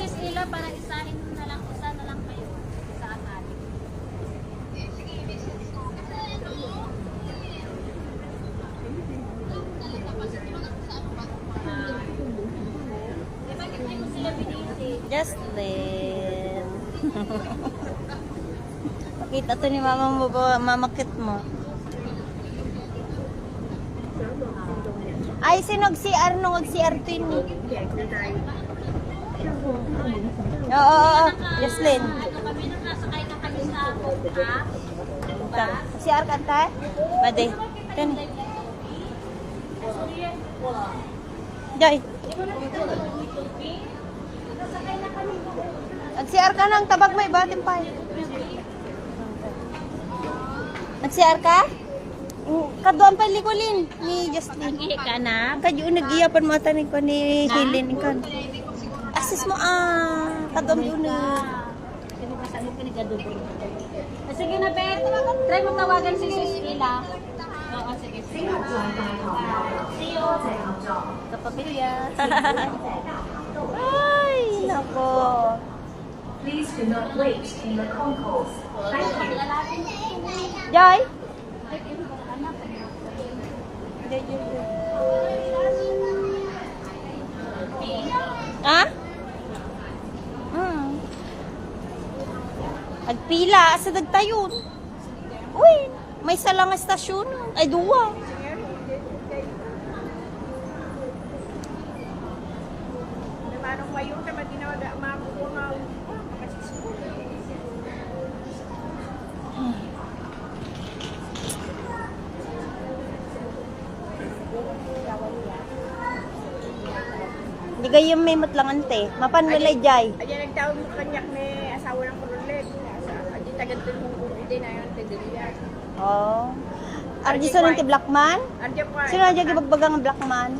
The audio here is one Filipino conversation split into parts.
Sis Ila para isahin na lang, isa na lang kayo sa ba hindi mo sila binili? Justin. Pakita to ni mama mo ba, mamakit mo. Ay, sinog CR nung CR eh. Oo, oo, oo. Jocelyn. Ano kami, nakasakay na kami sa ha? Ka. CR ka ta? Made. Kan. Jai. Nag-CR ka nang tabag may batin pa. Nag-CR ka? Kaduan pa likulin ni Justin. Ihi ka na? Kadyo nag-iyapan mata ni ko ni Helen ikan. Asis mo ah. Kaduan yun na. Sino ba sa mo pinagadubo? Ah, Sige na, Bet. Try mo tawagan si Sis Ila. Oo, sige. See you. Kapamilya. Ay, nako. Please do not wait in the concourse. Thank you. Joy? Ha? Agpila, sa dagtayon. Uy, may salang estasyon. Ay, duwa. Manong mayo sa matinaw da Hindi kayo may matlangan te. Mapan walay jay. Ayan nagtawag mo kanyak ni asawa ng kurulet. Adi tagantin mong hindi na yun tediliya. Oh. Ardi sa ti Blackman? Andiyan pa. Sino na dyan gibagbagang Blackman?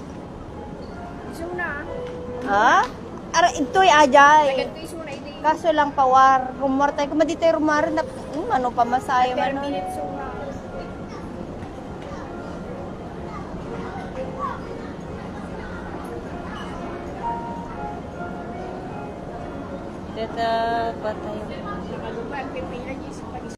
Iso na. Ha? Ara, ito'y ajay. Kaso lang pawar. Rumor tayo. Kung dito rumor na, um, ano pa masaya Per man. minute so Dito, patay. Nakalupa ang pipila niya sa